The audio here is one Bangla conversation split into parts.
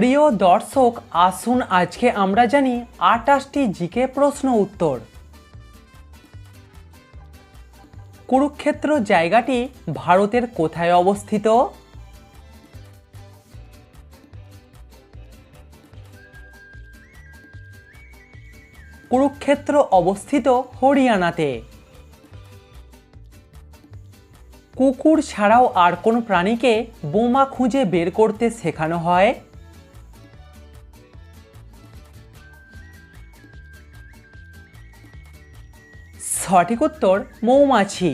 প্রিয় দর্শক, আসুন আজকে আমরা জানি আটাশটি জিকে প্রশ্ন উত্তর। কুরুক্ষেত্র জায়গাটি ভারতের কোথায় অবস্থিত? কুরুক্ষেত্র অবস্থিত হরিয়ানাতে। কুকুর ছাড়াও আর কোন প্রাণীকে বোমা খুঁজে বের করতে শেখানো হয়? সঠিক উত্তর মৌমাছি।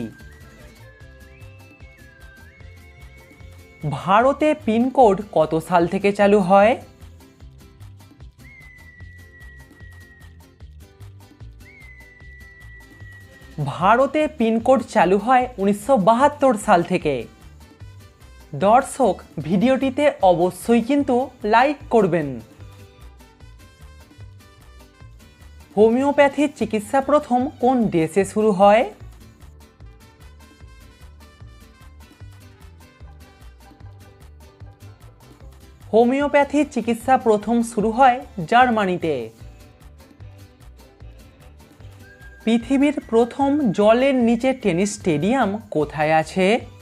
ভারতে পিনকোড কত সাল থেকে চালু হয়? ভারতে পিনকোড চালু হয় উনিশশো বাহাত্তর সাল থেকে। দর্শক, ভিডিওটিতে অবশ্যই কিন্তু লাইক করবেন। হোমিওপ্যাথির চিকিৎসা প্রথম কোন দেশে শুরু হয়? হোমিওপ্যাথির চিকিৎসা প্রথম শুরু হয় জার্মানিতে। পৃথিবীর প্রথম জলের নিচে টেনিস স্টেডিয়াম কোথায় আছে?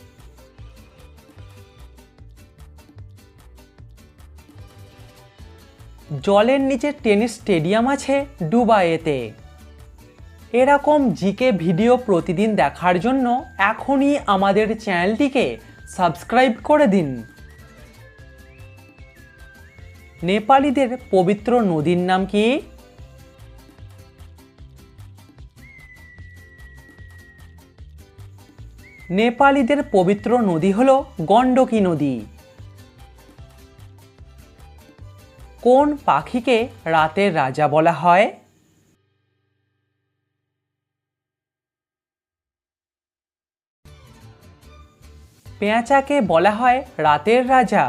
জলের নিচে টেনিস স্টেডিয়াম আছে দুবাইয়েতে এরকম জিকে ভিডিও প্রতিদিন দেখার জন্য এখনই আমাদের চ্যানেলটিকে সাবস্ক্রাইব করে দিন। নেপালিদের পবিত্র নদীর নাম কি? নেপালিদের পবিত্র নদী হল গণ্ডকী নদী। কোন পাখিকে রাতের রাজা বলা হয়? পেঁচাকে বলা হয় রাতের রাজা।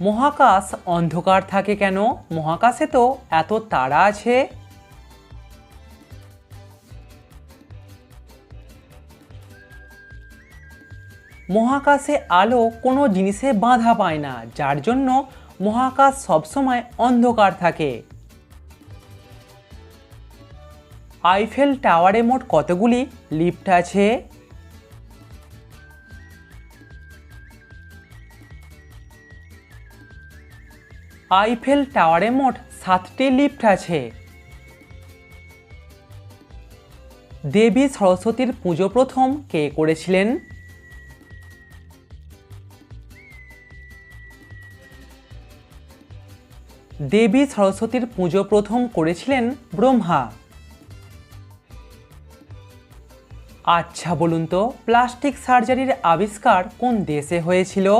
মহাকাশ অন্ধকার থাকে কেন? মহাকাশে তো এত তারা আছে। মহাকাশে আলো কোনো জিনিসে বাধা পায় না, যার জন্য মহাকাশ সবসময় অন্ধকার থাকে। আইফেল টাওয়ারে মোট কতগুলি লিফট আছে? আইফেল টাওয়ারে মোট সাতটি লিফট আছে। দেবী সরস্বতীর পুজো প্রথম কে করেছিলেন? দেবী সরস্বতীর পুজো প্রথম করেছিলেন ব্রহ্মা। আচ্ছা বলুন তো, প্লাস্টিক সার্জারির আবিষ্কার কোন দেশে হয়েছিল?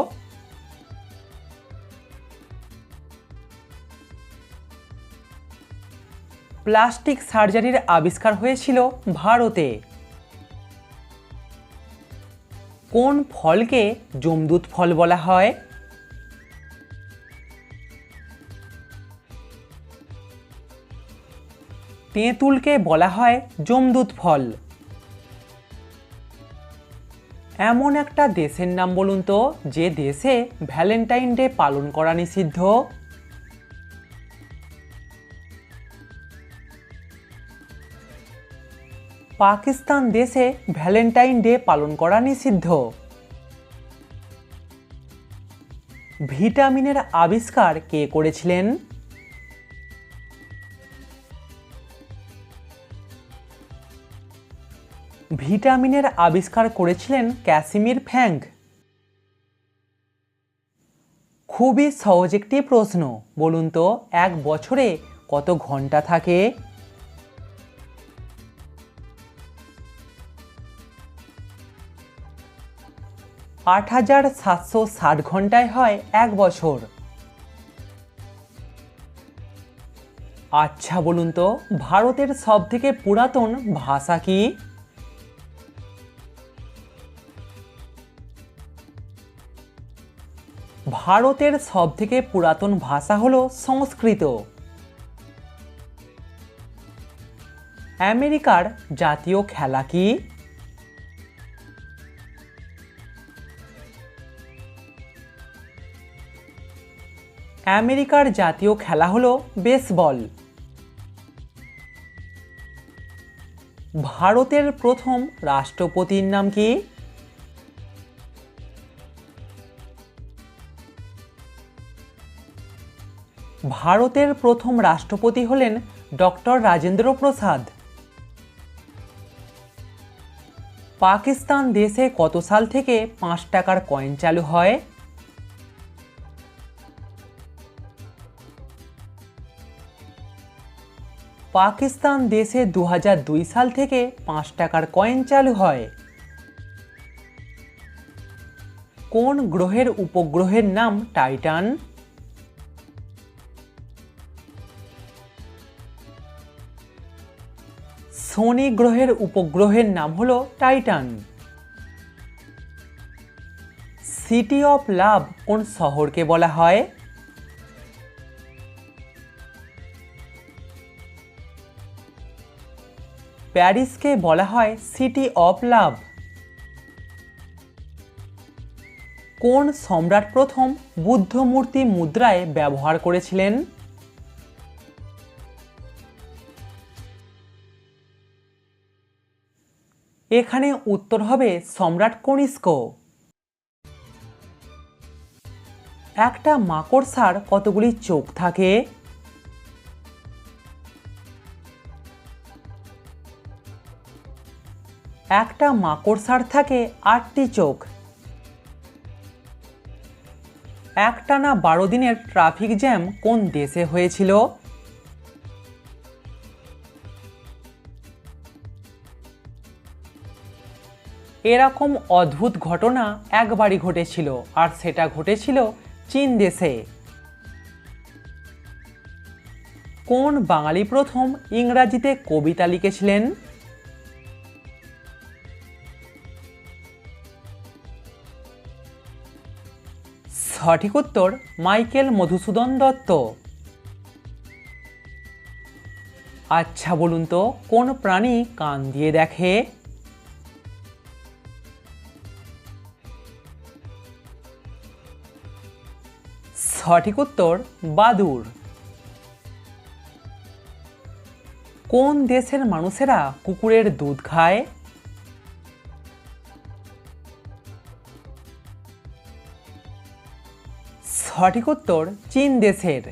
প্লাস্টিক সার্জারির আবিষ্কার হয়েছিল ভারতে। কোন ফলকে জমদূত ফল বলা হয়? তেঁতুলকে বলা হয় জমদূত ফল। এমন একটা দেশের নাম বলুন তো, যে দেশে ভ্যালেন্টাইন ডে পালন করা নিষিদ্ধ। পাকিস্তান দেশে ভ্যালেন্টাইন ডে পালন করা নিষিদ্ধ। ভিটামিনের আবিষ্কার কে করেছিলেন? ভিটামিনের আবিষ্কার করেছিলেন ক্যাসিমির ফ্যাঙ্ক খুবই সহজ একটি প্রশ্ন। বলুন তো, এক বছরে কত ঘণ্টা থাকে? আট হাজার সাতশো ষাট ঘন্টায় হয় এক বছর। আচ্ছা বলুন তো, ভারতের সব থেকে পুরাতন ভাষা কি? ভারতের সবথেকে পুরাতন ভাষা হলো সংস্কৃত। আমেরিকার জাতীয় খেলা কি? আমেরিকার জাতীয় খেলা হলো বেসবল। ভারতের প্রথম রাষ্ট্রপতির নাম কি? ভারতের প্রথম রাষ্ট্রপতি হলেন ডক্টর রাজেন্দ্র প্রসাদ। পাকিস্তান দেশে কত সাল থেকে পাঁচ টাকার কয়েন চালু হয়? পাকিস্তান দেশে দু হাজার দুই সাল থেকে পাঁচ টাকার কয়েন চালু হয়। কোন গ্রহের উপগ্রহের নাম টাইটান? শনি গ্রহের উপগ্রহের নাম হলো টাইটান। সিটি অফ লাভ কোন শহরকে বলা হয়? প্যারিসকে বলা হয় সিটি অফ লাভ কোন সম্রাট প্রথম বুদ্ধমূর্তি মুদ্রায় ব্যবহার করেছিলেন? এখানে উত্তর হবে সম্রাট কনিষ্ক। একটা মাকড়সার কতগুলি চোখ থাকে? একটা মাকড়সার থাকে আটটি চোখ। একটানা বারো দিনের ট্রাফিক জ্যাম কোন দেশে হয়েছিল? এরকম অদ্ভুত ঘটনা একবারই ঘটেছিল, আর সেটা ঘটেছিল চীন দেশে। কোন বাঙালি প্রথম ইংরাজিতে কবিতা লিখেছিলেন? সঠিক উত্তর, মাইকেল মধুসূদন দত্ত। আচ্ছা বলুন তো, কোন প্রাণী কান দিয়ে দেখে? সঠিক উত্তর বাদুর কোন দেশের মানুষেরা কুকুরের দুধ খায়? সঠিক উত্তর চীন দেশের।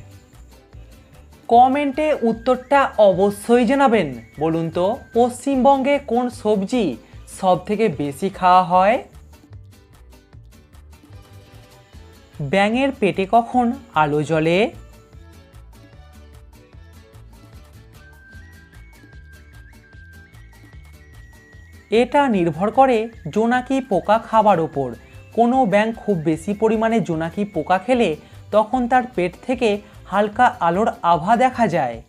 কমেন্টে উত্তরটা অবশ্যই জানাবেন। বলুন তো, পশ্চিমবঙ্গে কোন সবজি সব থেকে বেশি খাওয়া হয়? ব্যাঙের পেটে কখন আলো জ্বলে? এটা নির্ভর করে জোনাকি পোকা খাবার ওপর। কোনো ব্যাঙ খুব বেশি পরিমাণে জোনাকি পোকা খেলে তখন তার পেট থেকে হালকা আলোর আভা দেখা যায়।